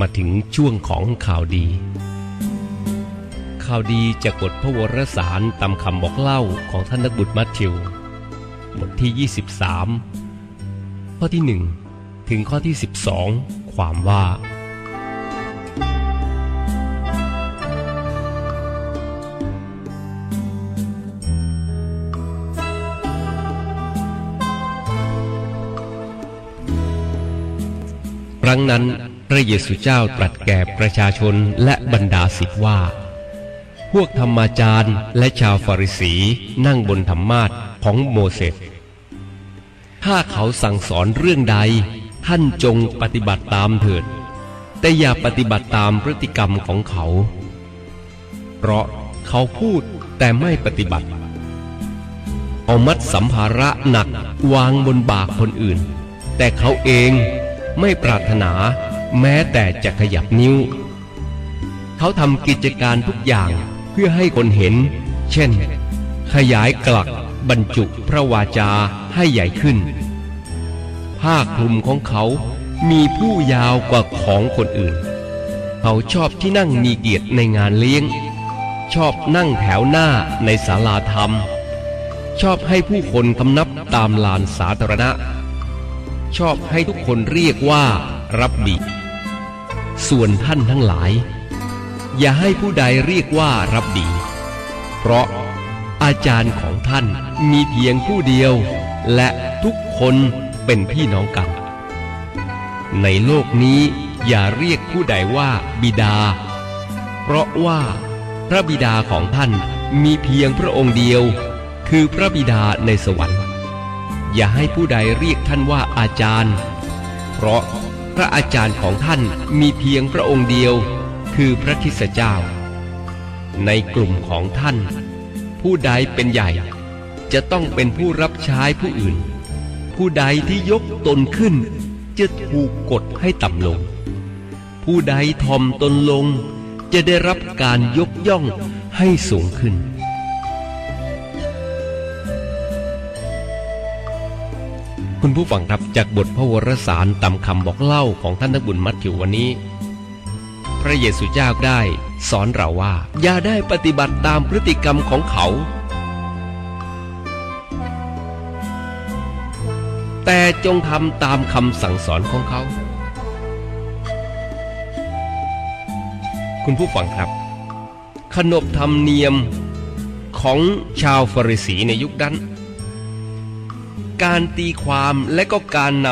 มาถึงช่วงของข่าวดี ข่าวดีจากบทพระวรสารตามคำบอกเล่าของท่านนักบุตรมัทธิว บทที่ 23 ข้อที่ 1 ถึงข้อที่ 12 ความว่า ครั้งนั้น พระเยซูเจ้าตรัสแก่ประชาชนและบรรดาศิษย์ว่า พวกธรรมาจารย์และชาวฟาริสีนั่งบนธรรมาทของโมเสส ถ้าเขาสั่งสอนเรื่องใด ท่านจงปฏิบัติตามเถิด แต่อย่าปฏิบัติตามพฤติกรรมของเขา เพราะเขาพูดแต่ไม่ปฏิบัติ เอามัดสัมภาระหนักวางบนบ่าคนอื่น แต่เขาเองไม่ปรารถนา แม้แต่จะขยับนิ้ว เขาทำกิจการทุกอย่างเพื่อให้คนเห็น เช่น ขยายกลักบรรจุพระวาจาให้ใหญ่ขึ้น ผ้าคลุมของเขามีผู้ยาวกว่าของคนอื่น เขาชอบที่นั่งมีเกียรติในงานเลี้ยง ชอบนั่งแถวหน้าในศาลาธรรม ชอบให้ผู้คนคำนับตามลานสาธารณะ ชอบให้ทุกคนเรียกว่ารับบิ ส่วนท่านทั้งหลาย อย่าให้ผู้ใดเรียกว่ารับดี เพราะอาจารย์ของท่านมีเพียงผู้เดียว และทุกคนเป็นพี่น้องกัน ในโลกนี้อย่าเรียกผู้ใดว่าบิดา เพราะว่าพระบิดาของท่านมีเพียงพระองค์เดียว คือพระบิดาในสวรรค์ อย่าให้ผู้ใดเรียกท่านว่าอาจารย์ เพราะ ระอาจารย์ของท่านมีเพียงพระองค์เดียว คือพระคริสเจ้า ในกลุ่มของท่าน ผู้ใดเป็นใหญ่ จะต้องเป็นผู้รับใช้ผู้อื่น ผู้ใดที่ยกตนขึ้น จะถูกกดให้ต่ำลง ผู้ใดทอมตนลง จะได้รับการยกย่องให้สูงขึ้น คุณผู้ฟังครับจากบทพระวรสารตามคำบอกเล่าของท่านนักบุญมัทธิววันนี้ พระเยซูเจ้าได้สอนเราว่า อย่าได้ปฏิบัติตามพฤติกรรมของเขา แต่จงทำตามคำสั่งสอนของเขา คุณผู้ฟังครับ ขนบธรรมเนียมของชาวฟาริสีในยุคนั้น การตีความและก็การน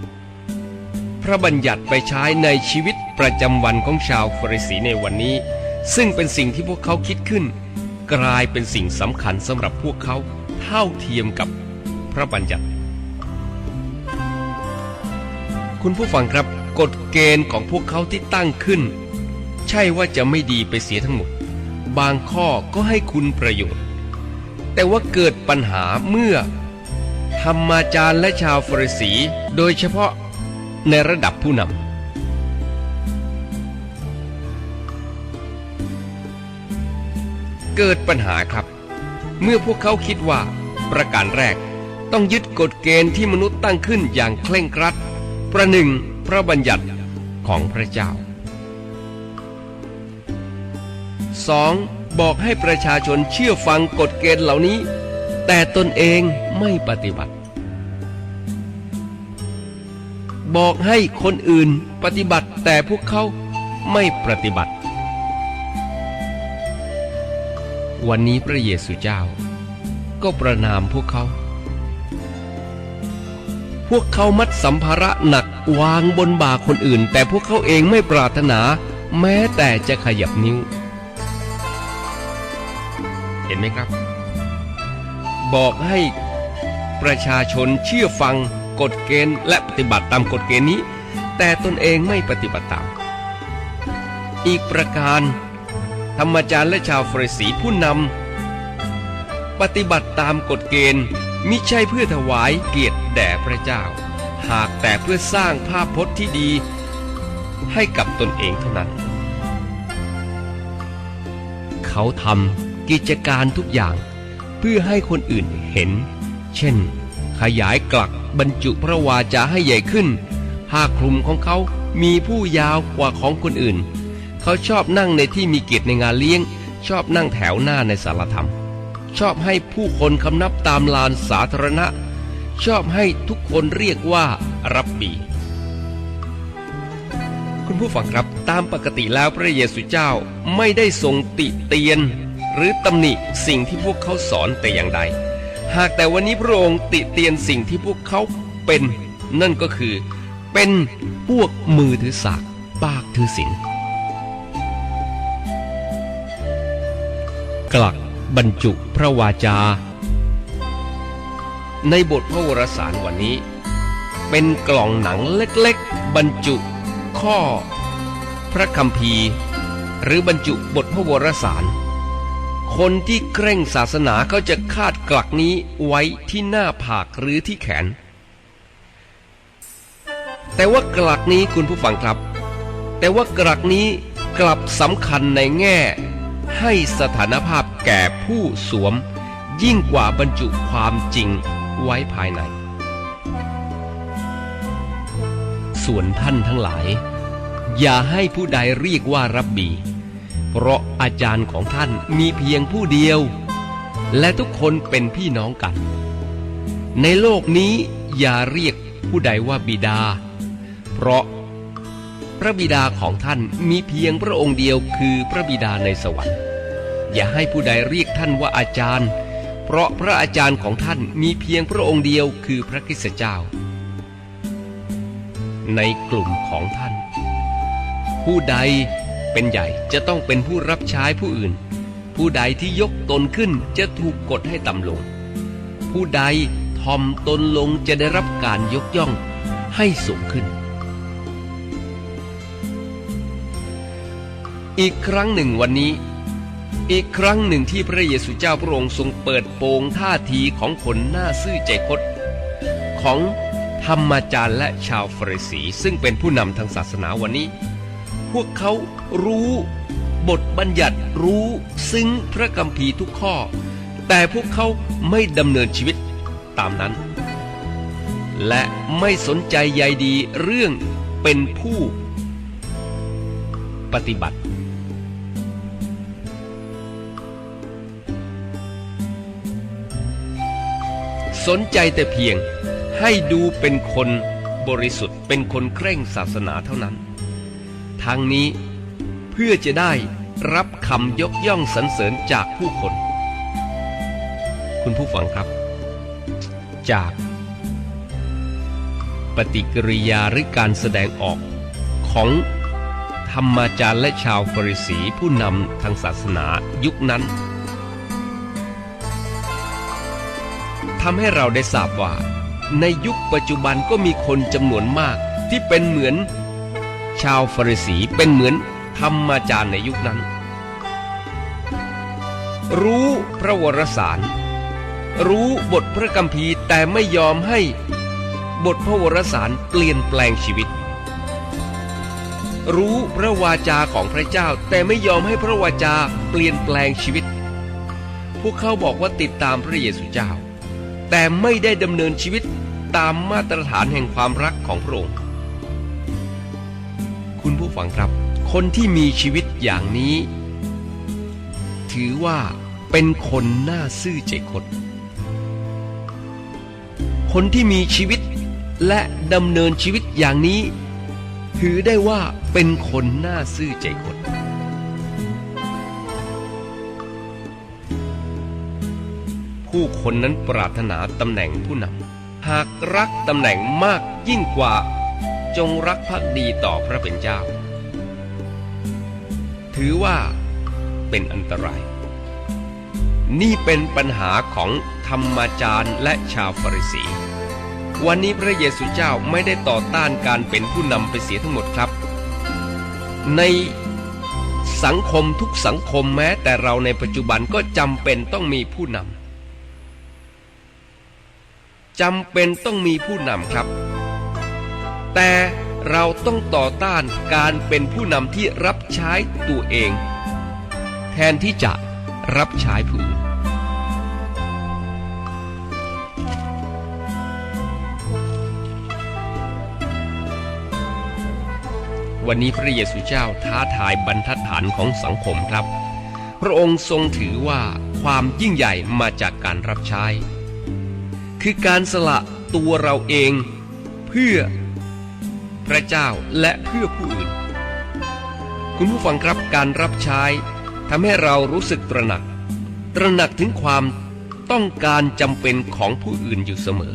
ำพระบัญญัติไปใช้ในชีวิตประจำวันของชาวฟริสีในวันนี้ ซึ่งเป็นสิ่งที่พวกเขาคิดขึ้น กลายเป็นสิ่งสำคัญสำหรับพวกเขาเท่าเทียมกับพระบัญญัติ คุณผู้ฟังครับกฎเกณฑ์ของพวกเขาที่ตั้งขึ้น ใช่ว่าจะไม่ดีไปเสียทั้งหมด บางข้อก็ให้คุณประโยชน์ แต่ว่าเกิดปัญหาเมื่อ ธรรมาจารย์และชาวฟริสี โดยเฉพาะในระดับผู้นำเกิดปัญหาครับ เมื่อพวกเขาคิดว่า ประการแรกต้องยึดกฎเกณฑ์ที่มนุษย์ตั้งขึ้นอย่างเคร่งครัด ประหนึ่งพระบัญญัติของพระเจ้า 2. บอกให้ประชาชนเชื่อฟังกฎเกณฑ์เหล่านี้ แต่ตนเองไม่ปฏิบัติ บอกให้คนอื่นปฏิบัติแต่พวกเขาไม่ปฏิบัติ วันนี้พระเยซูเจ้า ก็ประนามพวกเขา พวกเขามัดสัมภาระหนักวางบนบ่าคนอื่น แต่พวกเขาเองไม่ปรารถนาแม้แต่จะขยับนิ้ว เห็นไหมครับ บอกให้ประชาชนเชื่อฟังกฎเกณฑ์และปฏิบัติตามกฎเกณฑ์นี้ แต่ตนเองไม่ปฏิบัติตาม อีกประการ ธรรมจารย์และชาวฟริสีผู้นำปฏิบัติตามกฎเกณฑ์มิใช่เพื่อถวายเกียรติแด่พระเจ้า หากแต่เพื่อสร้างภาพพจน์ที่ดี ให้กับตนเองเท่านั้น เขาทำกิจการทุกอย่าง เพื่อให้คนอื่นเห็น เช่น ขยายกลักบรรจุพระวาจาให้ใหญ่ขึ้น ผ้าคลุมของเขามีผู้ยาวกว่าของคนอื่น เขาชอบนั่งในที่มีเกียรติในงานเลี้ยง ชอบนั่งแถวหน้าในสารธรรม ชอบให้ผู้คนคำนับตามลานสาธารณะ ชอบให้ทุกคนเรียกว่ารับบีคุณผู้ฟังครับตามปกติแล้วพระเยซูเจ้าไม่ได้ทรงติเตียน หรือตำหนิสิ่งที่พวกเขาสอนแต่อย่างใด หากแต่วันนี้พระองค์ติเตียนสิ่งที่พวกเขาเป็น นั่นก็คือ เป็นพวกมือถือสากปากถือศีลกลักบรรจุพระวาจา ในบทพระวรสารวันนี้ เป็นกล่องหนังเล็กๆ บรรจุข้อ พระคัมภีร์หรือบรรจุบทพระวรสาร คนที่เคร่งศาสนาเขาจะคาดกลักนี้ไว้ที่หน้าผากหรือที่แขน แต่ว่ากลักนี้คุณผู้ฟังครับ แต่ว่ากลักนี้กลับสำคัญในแง่ ให้สถานภาพแก่ผู้สวม ยิ่งกว่าบรรจุความจริงไว้ภายใน ส่วนท่านทั้งหลาย อย่าให้ผู้ใดเรียกว่ารับบี เพราะ อาจารย์ของท่านมีเพียงผู้เดียว และทุกคนเป็นพี่น้องกัน ในโลกนี้อย่าเรียกผู้ใดว่าบิดา เพราะพระบิดาของท่านมีเพียงพระองค์เดียวคือพระบิดาในสวรรค์ อย่าให้ผู้ใดเรียกท่านว่าอาจารย์ เพราะพระอาจารย์ของท่านมีเพียงพระองค์เดียวคือพระคริสตเจ้า ในกลุ่มของท่าน ผู้ใด เป็นใหญ่จะต้องเป็นผู้รับใช้ผู้อื่น ผู้ใดที่ยกตนขึ้นจะถูกกดให้ต่ำลง ผู้ใดทอมตนลงจะได้รับการยกย่องให้สูงขึ้น อีกครั้งหนึ่งวันนี้ อีกครั้งหนึ่งที่พระเยซูเจ้าพระองค์ทรงเปิดโปงท่าทีของคนหน้าซื่อใจคดของธรรมาจารย์และชาวฟริสี ซึ่งเป็นผู้นำทางศาสนาวันนี้ วกเขารู้ บทบัญญัติรู้ซึ้งพระคัมภีร์ทุกข้อ แต่พวกเขาไม่ดำเนินชีวิตตามนั้น และไม่สนใจใยดีเรื่องเป็นผู้ปฏิบัติ สนใจแต่เพียงให้ดูเป็นคนบริสุทธิ์เป็นคนเคร่งศาสนาเท่านั้น ทางนี้เพื่อจะได้รับคำยกย่องสรรเสริญจากผู้คน คุณผู้ฟังครับ จาก ปฏิกิริยาหรือการแสดงออกของธรรมาจารย์และชาวฟริสีผู้นำทางศาสนายุคนั้นทำให้เราได้ทราบว่า ในยุคปัจจุบันก็มีคนจำนวนมากที่เป็นเหมือน ชาวฟาริสีเป็นเหมือนธรรมาจารย์ในยุคนั้น รู้พระวรสาร รู้บทพระคัมภีร์แต่ไม่ยอมให้บทพระวรสารเปลี่ยนแปลงชีวิต รู้พระวาจาของพระเจ้าแต่ไม่ยอมให้พระวาจาเปลี่ยนแปลงชีวิต พวกเขาบอกว่าติดตามพระเยซูเจ้า แต่ไม่ได้ดำเนินชีวิตตามมาตรฐานแห่งความรักของพระองค์ ฟังครับ คนที่มีชีวิตอย่างนี้ ถือว่าเป็นคนหน้าซื่อใจคดคนที่มีชีวิตและดำเนินชีวิตอย่างนี้ ถือได้ว่าเป็นคนหน้าซื่อใจคดผู้คนนั้นปรารถนาตำแหน่งผู้นำหากรักตำแหน่งมากยิ่งกว่าจงรักภักดีต่อพระเป็นเจ้า ถือว่าเป็นอันตราย นี่เป็นปัญหาของธรรมาจารย์และชาวฟาริสี วันนี้พระเยซูเจ้าไม่ได้ต่อต้านการเป็นผู้นำไปเสียทั้งหมดครับ ในสังคมทุกสังคมแม้แต่เราในปัจจุบันก็จำเป็นต้องมีผู้นำจำเป็นต้องมีผู้นำครับ แต่ เราต้องต่อต้านการเป็นผู้นำที่รับใช้ตัวเอง แทนที่จะรับใช้ผู้อื่นวันนี้พระเยซูเจ้าท้าทายบรรทัดฐานของสังคมครับ พระองค์ทรงถือว่าความยิ่งใหญ่มาจากการรับใช้ คือการสละตัวเราเองเพื่อ พระเจ้าและเพื่อผู้อื่น คุณผู้ฟังครับการรับใช้ทำให้เรารู้สึกตระหนัก ตระหนักถึงความต้องการจำเป็นของผู้อื่นอยู่เสมอ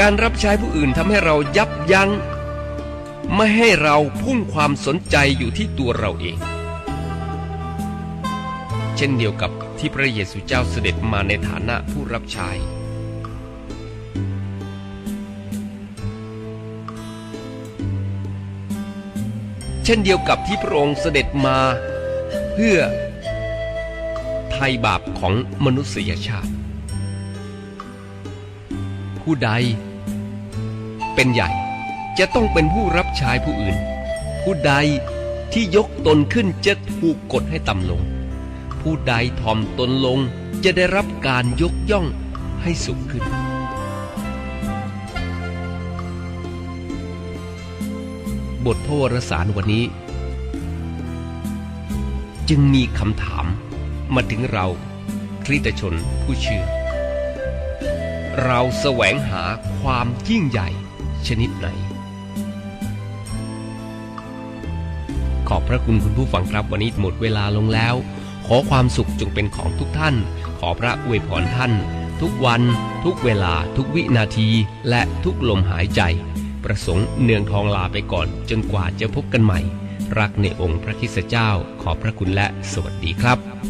การรับใช้ผู้อื่นทำให้เรายับยัง้ง ไม่ให้เราพุ่งความสนใจอยู่ที่ตัวเราเอง เช่นเดียวกับที่พระเยซูเจ้าเสด็จมาในฐานะผู้รับใช้ ช่นเดียวกับที่พระองค์เสด็จมา เพื่อไทยบาปของมนุษยชาติ ผู้ใดเป็นใหญ่จะต้องเป็นผู้รับใช้ผู้อื่น ผู้ใดที่ยกตนขึ้นจะถูกกดให้ต่ำลง ผู้ใดถ่อมตนลงจะได้รับการยกย่องให้สูงขึ้น บทพระวรสารวันนี้ จึงมีคำถามมาถึงเราคริสตชนผู้เชื่อ เราแสวงหาความยิ่งใหญ่ชนิดไหน ขอบพระคุณคุณผู้ฟังครับวันนี้หมดเวลาลงแล้ว ขอความสุขจงเป็นของทุกท่าน ขอพระอวยพรท่าน ทุกวัน ทุกเวลาทุกวินาทีและทุกลมหายใจ ประสงค์เนืองทองลาไปก่อน จนกว่าจะพบกันใหม่ รักในองค์พระคิสเจ้าขอบพระคุณและสวัสดีครับ